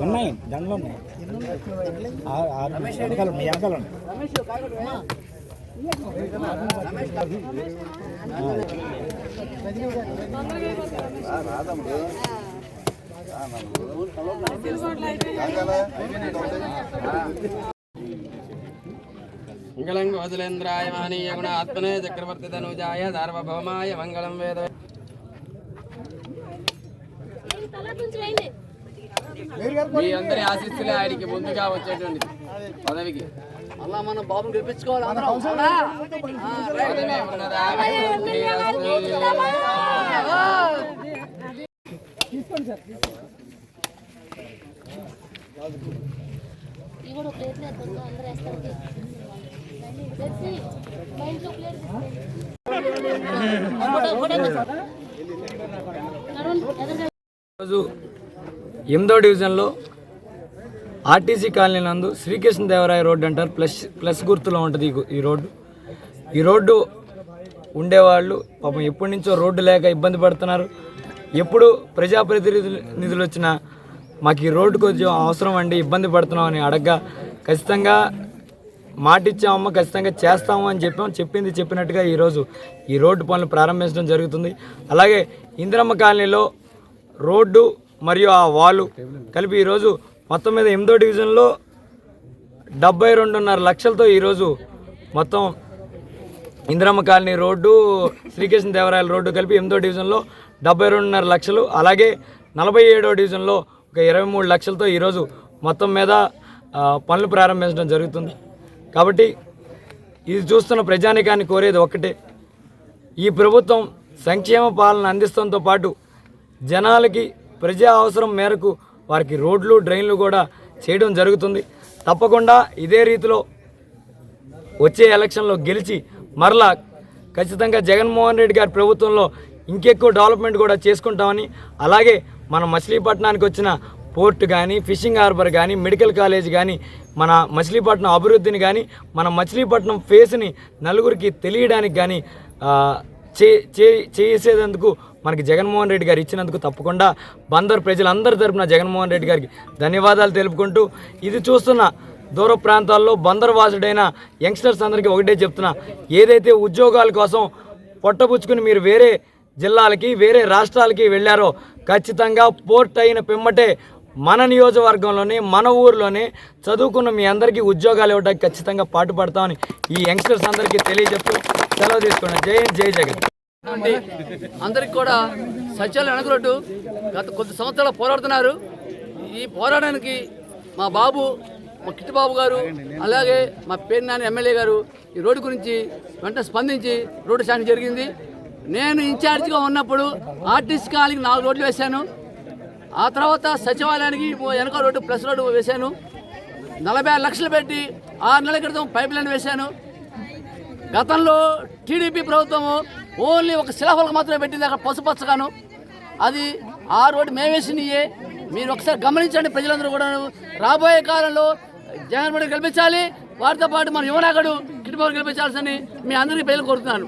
ఉన్నాయి. దండలు ఉన్నాయి. ఆ- వెనకాల ఉన్నాయి. మంగళం గోతులేంద్రాయ మహనీయ గుణ ఆత్మనే చక్రవర్తి తనుజాయ సార్వభౌమాయ మంగళం వేద మీ అందరి ఆశిస్సులే ఆయనకి ముందుగా వచ్చేటువంటి పదవికి. అలా మనం బాబుని గెలిపించుకోవాలి? ఇవి కూడా ప్లేట్ లేదు అందరూ వేస్తారు తెచ్చి మా ఇంట్లో ప్లేట్ ఫోటో ఫోటో నడవండి ఎదురుగా ఈరోజు ఎనిమిదో డివిజన్లో ఆర్టీసీ కాలనీ నందు శ్రీకృష్ణదేవరాయ రోడ్డు అంటారు. ప్లస్ ప్లస్ గుర్తులో ఉంటుంది ఈ రోడ్డు. ఈ రోడ్డు ఉండేవాళ్ళు పాపం ఎప్పటి నుంచో రోడ్డు లేక ఇబ్బంది పడుతున్నారు. ఎప్పుడు ప్రజాప్రతినిధులు నిధులు వచ్చినా మాకు ఈ రోడ్డు కొంచెం అవసరం అండి ఇబ్బంది పడుతున్నాం అని అడగ్గా ఖచ్చితంగా మాట ఇచ్చామమ్మ ఖచ్చితంగా చేస్తాము అని చెప్పాం. చెప్పింది చెప్పినట్టుగా ఈరోజు ఈ రోడ్డు పనులు ప్రారంభించడం జరుగుతుంది. అలాగే ఇందిరమ్మ కాలనీలో రోడ్డు మరియు ఆ వాలు కలిపి ఈరోజు మొత్తం మీద ఎనిమిదో డివిజన్లో డెబ్బై రెండున్నర లక్షలతో ఈరోజు మొత్తం ఇందిరమ్మ కాలనీ రోడ్డు శ్రీకృష్ణ దేవరాయల రోడ్డు కలిపి ఎనిమిదో డివిజన్లో డెబ్బై రెండున్నర లక్షలు. అలాగే నలభై ఏడో డివిజన్లో ఒక ఇరవై మూడు లక్షలతో ఈరోజు మొత్తం మీద పనులు ప్రారంభించడం జరుగుతుంది. కాబట్టి ఇది చూస్తున్న ప్రజానికాన్ని కోరేది ఒక్కటే. ఈ ప్రభుత్వం సంక్షేమ పాలన అందిస్తంతో పాటు జనాలకి ప్రజా అవసరం మేరకు వారికి రోడ్లు డ్రైన్లు కూడా చేయడం జరుగుతుంది. తప్పకుండా ఇదే రీతిలో వచ్చే ఎలక్షన్లో గెలిచి మరలా ఖచ్చితంగా జగన్మోహన్ రెడ్డి గారి ప్రభుత్వంలో ఇంకెక్కువ డెవలప్మెంట్ కూడా చేసుకుంటామని అలాగే మన మచిలీపట్నానికి వచ్చిన పోర్ట్ కానీ ఫిషింగ్ హార్బర్ కానీ మెడికల్ కాలేజ్ కానీ మన మచిలీపట్నం అభివృద్ధిని కానీ మన మచిలీపట్నం ఫేస్ని నలుగురికి తెలియడానికి కానీ చే చేసేందుకు మనకి జగన్మోహన్ రెడ్డి గారు ఇచ్చినందుకు తప్పకుండా బందర్ ప్రజలందరి తరపున జగన్మోహన్ రెడ్డి గారికి ధన్యవాదాలు తెలుపుకుంటూ ఇది చూస్తున్న దూర ప్రాంతాల్లో బందర్ వాసుడైన యంగ్స్టర్స్ అందరికీ ఒకటే చెప్తున్నా ఏదైతే ఉద్యోగాల కోసం పొట్టపుచ్చుకుని మీరు వేరే జిల్లాలకి వేరే రాష్ట్రాలకి వెళ్ళారో ఖచ్చితంగా పోర్ట్ అయిన పిమ్మటే మన నియోజకవర్గంలోనే మన ఊర్లోనే చదువుకున్న మీ అందరికీ ఉద్యోగాలు ఇవ్వడానికి ఖచ్చితంగా పాటుపడతామని ఈ యంగ్స్టర్స్ అందరికీ తెలియజెప్తూ సెలవు తీసుకోండి. జై హింద్, జై జగన్. అందరికి కూడా సత్యాలు వెనకరొట్టు గత కొద్ది సంవత్సరాలు పోరాడుతున్నారు. ఈ పోరాటానికి మా బాబు మా కిట్టిబాబు గారు అలాగే మా పేరు నాన్న ఎమ్మెల్యే గారు ఈ రోడ్డు గురించి వెంటనే స్పందించి రోడ్డు శాంతి జరిగింది. నేను ఇన్ఛార్జిగా ఉన్నప్పుడు ఆర్టీసీ కాలనీకి నాలుగు రోడ్లు వేశాను. ఆ తర్వాత సచివాలయానికి వెనక రోడ్డు ప్లస్ రోడ్డు వేశాను. నలభై ఆరు లక్షలు పెట్టి ఆరు నెలల క్రితం పైప్ లైన్ వేశాను. గతంలో టీడీపీ ప్రభుత్వము ఓన్లీ ఒక శిలాఫలకు మాత్రమే పెట్టింది అక్కడ పసుపచ్చగాను అది ఆ రోడ్డు మేమేసినయే మీరు ఒకసారి గమనించండి ప్రజలందరూ కూడా రాబోయే కాలంలో జగన్మోహన్ గెలిపించాలి వారితో పాటు మన యువనాగడు కిటిబాబు గెలిపించాల్సని మీ అందరికీ పేర్లు కోరుతున్నాను.